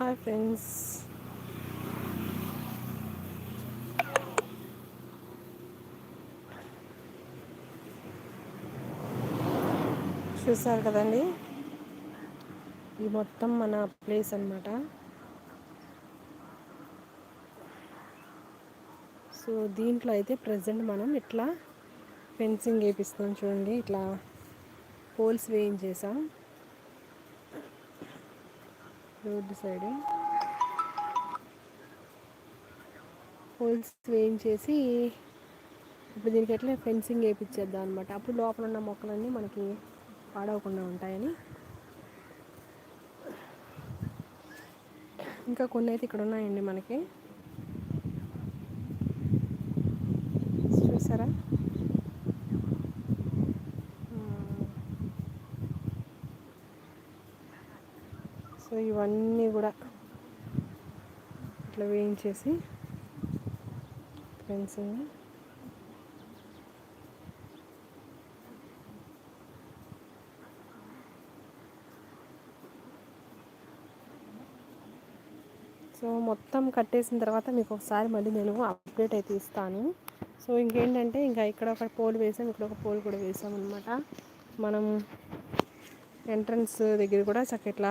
Hi friends చూసారు కదండి? ఇది మొత్తం మన ప్లేస్ అనమాట సో దీంట్లో అయితే ప్రజెంట్ మనం ఇట్లా ఫెన్సింగ్ వేపిస్తున్నాం చూడండి. ఇట్లా పోల్స్ వేయించేసాం. Road side. హోల్స్ వేయించేసి ఇప్పుడు దీనికి ఎట్లా ఫెన్సింగ్ వేయించేద్దాం అనమాట అప్పుడు లోపల ఉన్న మొక్కలన్నీ మనకి పాడవకుండా ఉంటాయని. ఇంకా కొన్ని అయితే ఇక్కడ ఉన్నాయండి మనకి. చూసారా సో ఇవన్నీ కూడా ఇట్లా వేయించేసి ఫెన్సింగ్ సో మొత్తం కట్టేసిన తర్వాత మీకు ఒకసారి మళ్ళీ నేను అప్డేట్ అయితే ఇస్తాను. సో ఇంకేంటంటే ఇంకా ఇక్కడ ఒక పోల్ వేసాం ఇక్కడ ఒక పోల్ కూడా వేసాం అనమాట మనం ఎంట్రన్స్ దగ్గర కూడా చక్క ఇట్లా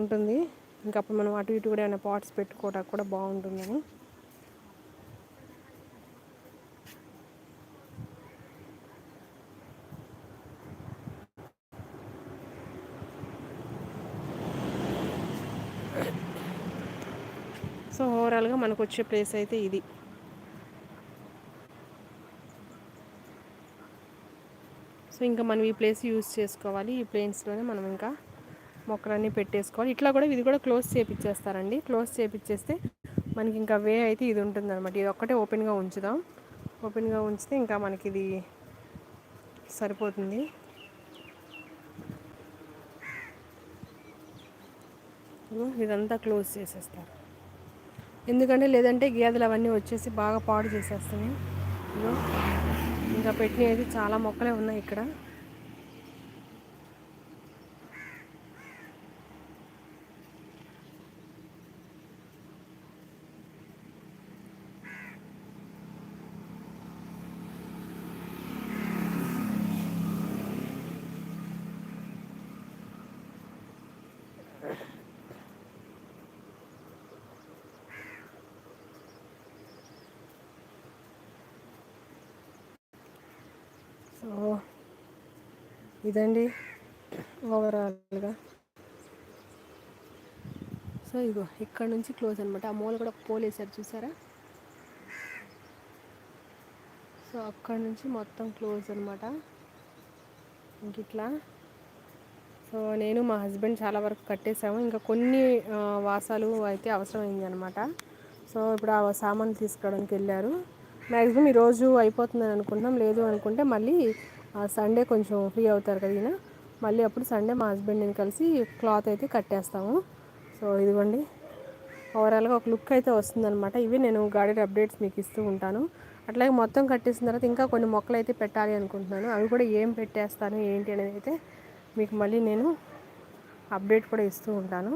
ఉంటుంది. ఇంకా అప్పుడు మనం అటు ఇటు కూడా ఏమైనా పాట్స్ పెట్టుకోవడానికి కూడా బాగుంటుందని. సో ఓవరాల్గా మనకు వచ్చే ప్లేస్ అయితే ఇది. సో ఇంకా మనం ఈ ప్లేస్ యూజ్ చేసుకోవాలి. ఈ ప్లేన్స్లోనే మనం ఇంకా మొక్కలన్నీ పెట్టేసుకోవాలి. ఇట్లా కూడా ఇది కూడా క్లోజ్ చేపిచ్చేస్తారండి క్లోజ్ చేపిచ్చేస్తే మనకి ఇంకా వే అయితే ఇది ఉంటుంది అనమాట ఇది ఒక్కటే ఓపెన్గా ఉంచుదాం. ఓపెన్గా ఉంచితే ఇంకా మనకి ఇది సరిపోతుంది. ఇదంతా క్లోజ్ చేసేస్తారు. ఎందుకంటే లేదంటే గేదెలు అవన్నీ వచ్చేసి బాగా పాడు చేసేస్తున్నాయి. ఇంకా పెట్టినవి చాలా మొక్కలే ఉన్నాయి ఇక్కడ. సో ఇదండి ఓవరాల్గా. సో ఇగో ఇక్కడ నుంచి క్లోజ్ అనమాట ఆ మూల కూడా పోల్ వేసారు చూసారా? సో అక్కడ నుంచి మొత్తం క్లోజ్ అనమాట ఇంక ఇట్లా. నేను మా హస్బెండ్ చాలా వరకు కట్టేసాము ఇంకా కొన్ని వాసాలు అయితే అవసరమైంది అనమాట సో ఇప్పుడు ఆ సామాన్లు తీసుకోవడానికి వెళ్ళారు. మ్యాక్సిమం ఈరోజు అయిపోతుందని అనుకుంటున్నాం. లేదు అనుకుంటే మళ్ళీ సండే కొంచెం ఫ్రీ అవుతారు కదా ఈయన. మళ్ళీ అప్పుడు సండే మా హస్బెండ్ నేను కలిసి క్లాత్ అయితే కట్టేస్తాము. సో ఇదిగోండి. ఓవరాల్గా ఒక లుక్ అయితే వస్తుందనమాట ఇవి నేను గాడి అప్డేట్స్ మీకు ఇస్తూ ఉంటాను. అట్లాగే మొత్తం కట్టేసిన తర్వాత ఇంకా కొన్ని మొక్కలు అయితే పెట్టాలి అనుకుంటున్నాను. అవి కూడా ఏం పెట్టేస్తాను ఏంటి అనేది అయితే మీకు మళ్ళీ నేను అప్డేట్ కూడా ఇస్తూ ఉంటాను.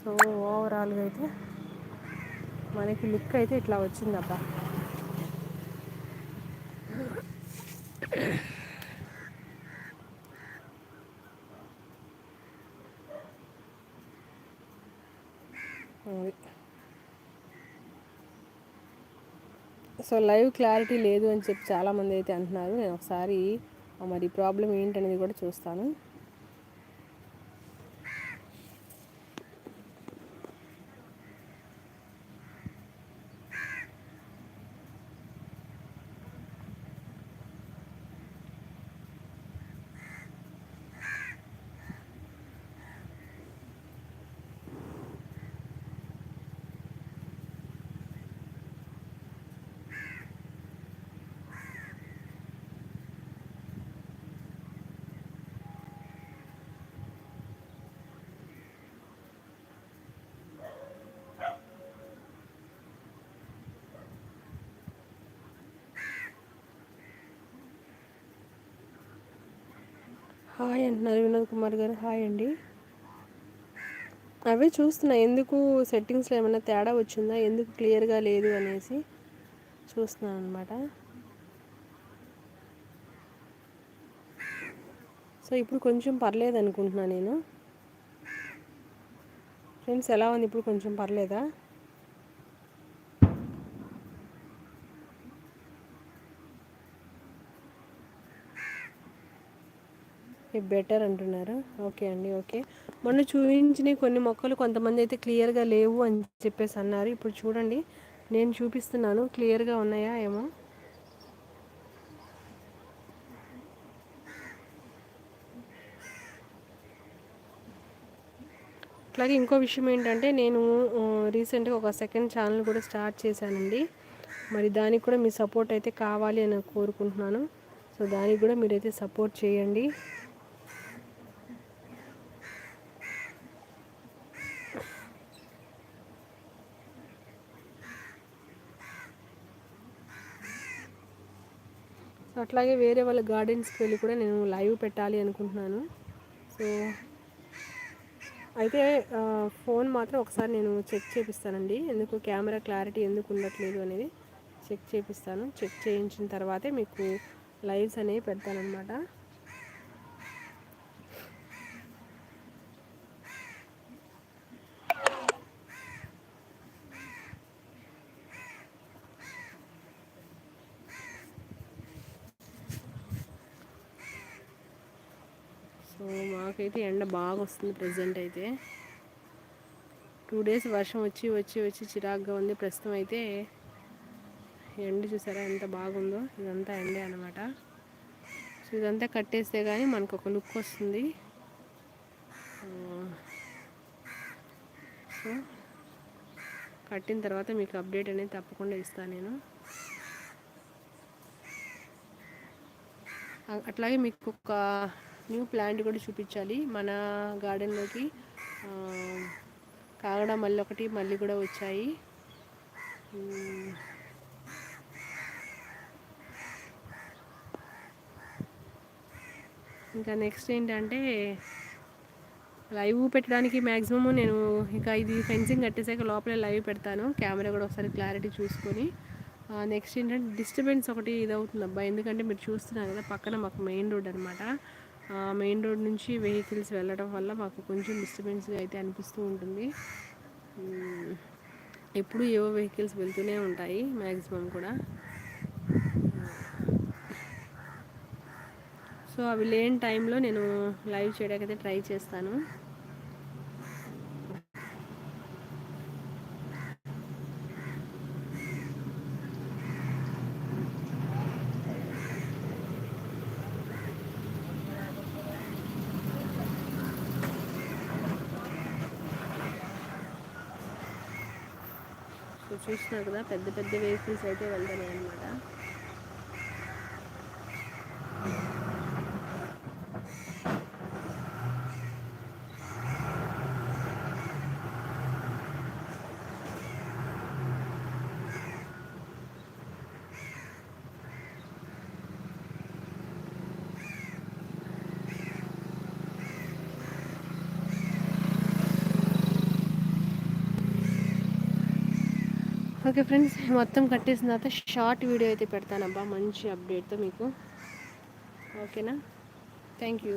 సో ఓవరాల్గా అయితే మనకి లుక్ అయితే ఇట్లా వచ్చిందబ్బా. సో లైవ్ క్లారిటీ లేదు అని చెప్పి చాలామంది అయితే అంటున్నారు. నేను ఒకసారి మరి ప్రాబ్లం ఏంటనేది కూడా చూస్తాను. హాయ్ అంటున్నారు వినోద్ కుమార్ గారు. హాయ్ అండి. అవే చూస్తున్నా ఎందుకు సెట్టింగ్స్లో ఏమైనా తేడా వచ్చిందా ఎందుకు క్లియర్గా లేదు అనేసి చూస్తున్నాను అనమాట సో ఇప్పుడు కొంచెం పర్లేదు అనుకుంటున్నా నేను. ఫ్రెండ్స్ ఎలా ఉంది? ఇప్పుడు కొంచెం పర్లేదా? బెటర్ అంటున్నారు? ఓకే అండి ఓకే. మొన్న చూపించిన కొన్ని మొక్కలు కొంతమంది అయితే క్లియర్గా లేవు అని చెప్పేసి అన్నారు. ఇప్పుడు చూడండి నేను చూపిస్తున్నాను. క్లియర్గా ఉన్నాయా ఏమో? అట్లాగే ఇంకో విషయం ఏంటంటే నేను రీసెంట్గా ఒక సెకండ్ ఛానల్ కూడా స్టార్ట్ చేశానండి. మరి దానికి కూడా మీ సపోర్ట్ అయితే కావాలి అని కోరుకుంటున్నాను. సో దానికి కూడా మీరైతే సపోర్ట్ చేయండి. అట్లాగే వేరే వాళ్ళ గార్డెన్స్కి వెళ్ళి కూడా నేను లైవ్ పెట్టాలి అనుకుంటున్నాను. సో అయితే ఫోన్ మాత్రం ఒకసారి నేను చెక్ చేపిస్తానండి. ఎందుకు కెమెరా క్లారిటీ ఎందుకు ఉండట్లేదు అనేది చెక్ చేపిస్తాను. చెక్ చేయించిన తర్వాతే మీకు లైవ్స్ అనేవి పెడతానమాట సో అయితే ఎండ బాగా వస్తుంది ప్రజెంట్ అయితే. టూ డేస్ వర్షం వచ్చి వచ్చి వచ్చి చిరాగ్గా ఉంది. ప్రస్తుతం అయితే ఎండ చూసారా ఎంత బాగుందో. ఇదంతా ఎండే అనమాట సో ఇదంతా కట్టేస్తే కానీ మనకు ఒక లుక్ వస్తుంది. సో కట్టిన తర్వాత మీకు అప్డేట్ అనేది తప్పకుండా ఇస్తాను నేను. అట్లాగే మీకు ఒక న్యూ ప్లాంట్ కూడా చూపించాలి. మన గార్డెన్లోకి కాగడ మళ్ళీ ఒకటి మళ్ళీ కూడా వచ్చాయి. ఇంకా నెక్స్ట్ ఏంటంటే లైవ్ పెట్టడానికి మ్యాక్సిమమ్ నేను ఇంకా ఇది ఫెన్సింగ్ కట్టేసాక లోపలే లైవ్ పెడతాను. కెమెరా కూడా ఒకసారి క్లారిటీ చూసుకొని. నెక్స్ట్ ఏంటంటే డిస్టర్బెన్స్ ఒకటి ఇది అవుతుంది అబ్బా. ఎందుకంటే మీరు చూస్తున్నారు కదా పక్కన మాకు మెయిన్ రోడ్ అనమాట మెయిన్ రోడ్ నుంచి వెహికల్స్ వెళ్ళడం వల్ల మాకు కొంచెం డిస్టర్బెన్స్గా అయితే అనిపిస్తూ ఉంటుంది. ఎప్పుడు ఏవో వెహికల్స్ వెళ్తూనే ఉంటాయి మ్యాక్సిమం కూడా. సో అవి లేని టైంలో నేను లైవ్ చేయడానికైతే ట్రై చేస్తాను. చూస్తున్నారు కదా పెద్ద పెద్ద వెహికల్స్ అయితే వెళ్తున్నాయి అనమాట ఓకే ఫ్రెండ్స్ మొత్తం కట్టేసిన తర్వాత షార్ట్ వీడియో అయితే పెడతానబ్బా మంచి అప్డేట్తో మీకు. ఓకేనా? Thank you.